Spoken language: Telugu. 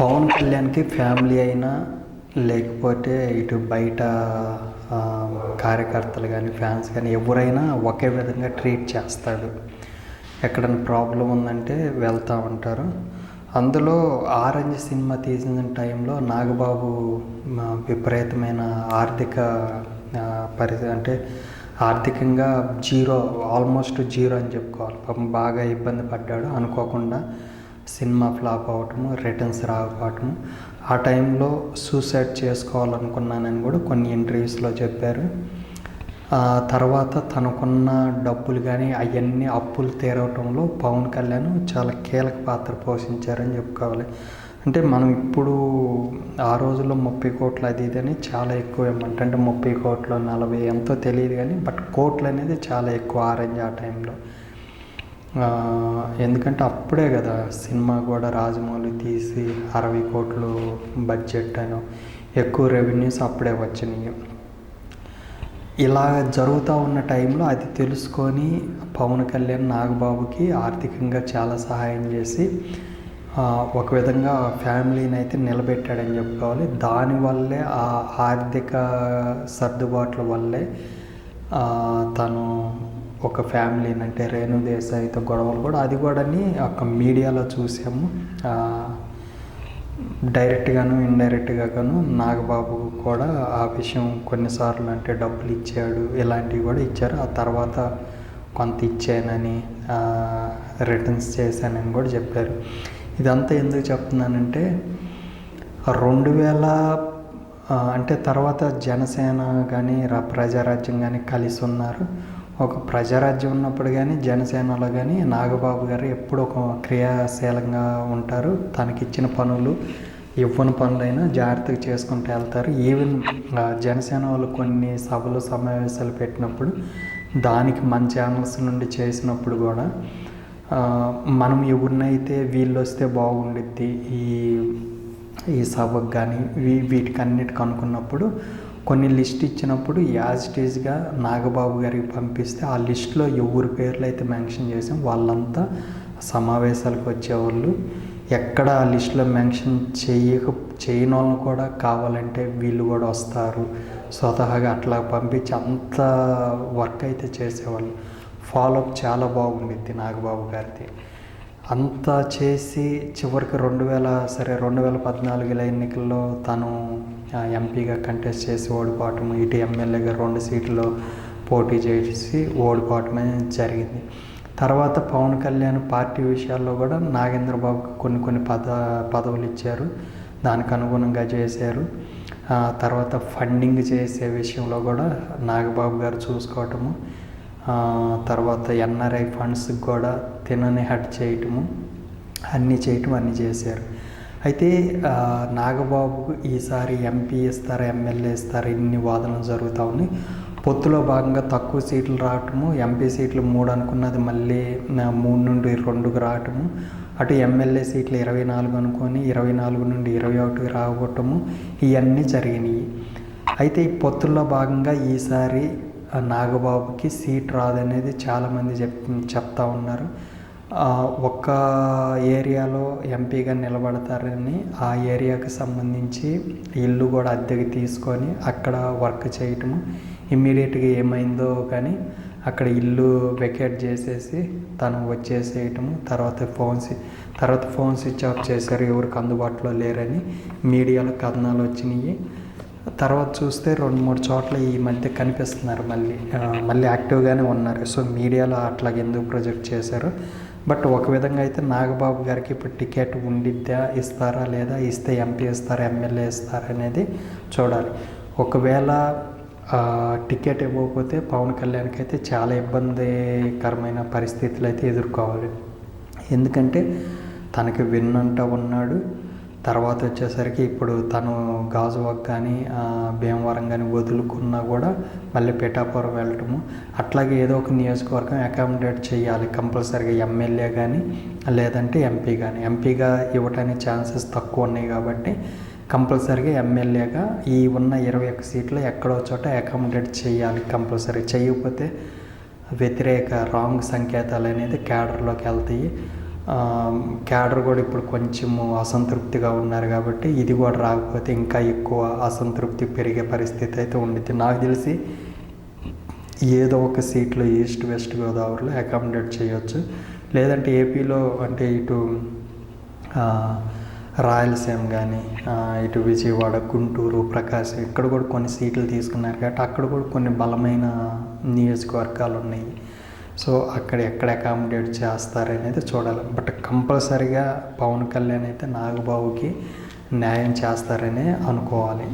పవన్ కళ్యాణ్కి ఫ్యామిలీ అయినా లేకపోతే ఇటు బయట కార్యకర్తలు కానీ ఫ్యాన్స్ కానీ ఎవరైనా ఒకే విధంగా ట్రీట్ చేస్తాడు. ఎక్కడైనా ప్రాబ్లం ఉందంటే వెళ్తూ ఉంటారు. అందులో ఆరెంజ్ సినిమా తీసిన టైంలో నాగబాబు విపరీతమైన ఆర్థిక పరిస్థితి అంటే ఆర్థికంగా జీరో ఆల్మోస్ట్ జీరో అని చెప్పుకోవాలి. పాపం బాగా ఇబ్బంది పడ్డాడు అనుకోకుండా సినిమా ఫ్లాప్ అవటము రిటర్న్స్ రాకపోవటము. ఆ టైంలో సూసైడ్ చేసుకోవాలనుకున్నానని కూడా కొన్ని ఇంటర్వ్యూస్లో చెప్పారు. తర్వాత తనకున్న డబ్బులు కానీ అవన్నీ అప్పులు తీరవటంలో పవన్ కళ్యాణ్ చాలా కీలక పాత్ర పోషించారని చెప్పుకోవాలి. అంటే మనం ఇప్పుడు ఆ రోజుల్లో ముప్పై కోట్లు అది ఇది అని చాలా ఎక్కువ ఏమంటే అంటే ముప్పై కోట్లు నలభై ఎంతో తెలియదు కానీ బట్ కోట్లు అనేది చాలా ఎక్కువ ఆరెంజ్ ఆ టైంలో. ఎందుకంటే అప్పుడే కదా సినిమా కూడా రాజమౌళి తీసి అరవై కోట్లు బడ్జెట్ అని ఎక్కువ రెవెన్యూస్ అప్పుడే వచ్చినాయి. ఇలా జరుగుతూ ఉన్న టైంలో అది తెలుసుకొని పవన్ కళ్యాణ్ నాగబాబుకి ఆర్థికంగా చాలా సహాయం చేసి ఒక విధంగా ఫ్యామిలీని అయితే నిలబెట్టాడని చెప్పుకోవాలి. దానివల్లే ఆ ఆర్థిక సర్దుబాట్ల వల్లే తను ఒక ఫ్యామిలీని అంటే రేణు దేశాయితో గొడవలు కూడా అది కూడా ఒక మీడియాలో చూసాము. డైరెక్ట్గాను ఇండైరెక్ట్గా గాను నాగబాబు కూడా ఆ విషయం కొన్నిసార్లు అంటే డబ్బులు ఇచ్చాడు ఇలాంటివి కూడా ఇచ్చారు. ఆ తర్వాత కొంత ఇచ్చానని రిటర్న్స్ చేశానని కూడా చెప్పారు. ఇదంతా ఎందుకు చెప్తున్నానంటే రెండు వేల అంటే తర్వాత జనసేన కానీ రా ప్రజారాజ్యం కానీ కలిసి ఉన్నారు. ఒక ప్రజారాజ్యం ఉన్నప్పుడు కానీ జనసేనలో కానీ నాగబాబు గారు ఎప్పుడు ఒక క్రియాశీలంగా ఉంటారు. తనకిచ్చిన పనులు ఇవ్వని పనులైనా జాగ్రత్తగా చేసుకుంటూ వెళ్తారు. ఈవెన్ జనసేన వాళ్ళు కొన్ని సభలు సమావేశాలు పెట్టినప్పుడు దానికి మన ఛానల్స్ నుండి చేసినప్పుడు కూడా మనం ఎవరినైతే వీళ్ళు వస్తే బాగుండిద్ది ఈ ఈ సభకు కానీ వీ వీటికన్నిటికి అనుకున్నప్పుడు కొన్ని లిస్ట్ ఇచ్చినప్పుడు యాజ్ టీజ్గా నాగబాబు గారికి పంపిస్తే ఆ లిస్ట్లో ఎవరి పేర్లు అయితే మెన్షన్ చేసాం వాళ్ళంతా సమావేశాలకు వచ్చేవాళ్ళు. ఎక్కడ ఆ లిస్ట్లో మెన్షన్ చేయక చేయని వాళ్ళని కూడా కావాలంటే వీళ్ళు కూడా వస్తారు. స్వతహాగా అట్లా పంపించి అంత వర్క్ అయితే చేసేవాళ్ళు. ఫాలోఅప్ చాలా బాగుండిద్ది నాగబాబు గారిది. అంతా చేసి చివరికి రెండు వేల సరే రెండు వేల పద్నాలుగుల ఎన్నికల్లో తను ఎంపీగా కంటెస్ట్ చేసి ఓడిపోవటం ఇటు ఎమ్మెల్యేగా రెండు సీట్లు పోటీ చేసి ఓడిపోవటమే జరిగింది. తర్వాత పవన్ కళ్యాణ్ పార్టీ విషయాల్లో కూడా నాగేంద్ర బాబుకి కొన్ని కొన్ని పద పదవులు ఇచ్చారు. దానికి అనుగుణంగా చేశారు. తర్వాత ఫండింగ్ చేసే విషయంలో కూడా నాగబాబు గారు చూసుకోవటము. తర్వాత ఎన్ఆర్ఐ ఫండ్స్కి కూడా తినని హట్ చేయటము అన్నీ చేయటం అన్నీ చేశారు. అయితే నాగబాబు ఈసారి ఎంపీ ఇస్తారు ఎమ్మెల్యే ఇస్తారు ఇన్ని వాదనలు జరుగుతూ ఉన్నాయి. పొత్తులో భాగంగా తక్కువ సీట్లు రావటము ఎంపీ సీట్లు మూడు అనుకున్నది మళ్ళీ మూడు నుండి రెండుకు రావటము. అటు ఎమ్మెల్యే సీట్లు ఇరవై నాలుగు అనుకొని ఇరవై నాలుగు నుండి ఇరవై ఒకటికి రావటము ఇవన్నీ జరిగినాయి. అయితే ఈ పొత్తుల్లో భాగంగా ఈసారి నాగబాబుకి సీట్ రాదనేది చాలామంది చెప్ చెప్తా ఉన్నారు. ఒక్క ఏరియాలో ఎంపీగా నిలబడతారని ఆ ఏరియాకి సంబంధించి ఇల్లు కూడా అద్దెకి తీసుకొని అక్కడ వర్క్ చేయటము ఇమ్మీడియట్గా ఏమైందో కానీ అక్కడ ఇల్లు వెకేట్ చేసేసి తను వచ్చేసేయటము తర్వాత ఫోన్స్ తర్వాత ఫోన్ స్విచ్ ఆఫ్ చేశారు ఎవరికి అందుబాటులో లేరని మీడియాలో కథనాలు వచ్చినాయి. తర్వాత చూస్తే రెండు మూడు చోట్ల ఈ మధ్య కనిపిస్తున్నారు. మళ్ళీ మళ్ళీ యాక్టివ్గానే ఉన్నారు. సో మీడియాలో అట్లాగ ఎందుకు ప్రొజెక్ట్ చేశారు? బట్ ఒక విధంగా అయితే నాగబాబు గారికి ఇప్పుడు టికెట్ ఉండిద్దా ఇస్తారా లేదా ఇస్తే ఎంపీ ఇస్తారా ఎమ్మెల్యే ఇస్తారా అనేది చూడాలి. ఒకవేళ టికెట్ ఇవ్వకపోతే పవన్ కళ్యాణ్కి అయితే చాలా ఇబ్బందికరమైన పరిస్థితులు అయితే ఎదుర్కోవాలి. ఎందుకంటే తనకి విన్నంట ఉన్నాడు. తర్వాత వచ్చేసరికి ఇప్పుడు తను గాజువాక్ కానీ భీమవరం కానీ వదులుకున్నా కూడా మళ్ళీ పిఠాపురం వెళ్ళటము. అట్లాగే ఏదో ఒక నియోజకవర్గం అకామిడేట్ చేయాలి. కంపల్సరీగా ఎమ్మెల్యే కానీ లేదంటే ఎంపీ కానీ. ఎంపీగా ఇవ్వటానికి ఛాన్సెస్ తక్కువ ఉన్నాయి కాబట్టి కంపల్సరీగా ఎమ్మెల్యేగా ఈ ఉన్న ఇరవై ఒక్క సీట్లు ఎక్కడో చోట అకామిడేట్ చేయాలి కంపల్సరీ. చేయకపోతే వ్యతిరేక రాంగ్ సంకేతాలు అనేది క్యాడర్లోకి వెళ్తాయి. క్యాడర్ కూడా ఇప్పుడు కొంచెము అసంతృప్తిగా ఉన్నారు కాబట్టి ఇది కూడా రాకపోతే ఇంకా ఎక్కువ అసంతృప్తి పెరిగే పరిస్థితి అయితే ఉండిద్ది. నాకు తెలిసి ఏదో ఒక సీట్లో ఈస్ట్ వెస్ట్ గోదావరిలో అకామిడేట్ చేయొచ్చు. లేదంటే ఏపీలో అంటే ఇటు రాయలసీమ కానీ ఇటు విజయవాడ గుంటూరు ప్రకాశం ఇక్కడ కూడా కొన్ని సీట్లు తీసుకున్నారు కాబట్టి అక్కడ కూడా కొన్ని బలమైన నియోజకవర్గాలు ఉన్నాయి. సో అక్కడ ఎక్కడ అకామిడేట్ చేస్తారనేది చూడాలి. బట్ కంపల్సరిగా పవన్ కళ్యాణ్ అయితే నాగబాబుకి న్యాయం చేస్తారని అనుకోవాలి.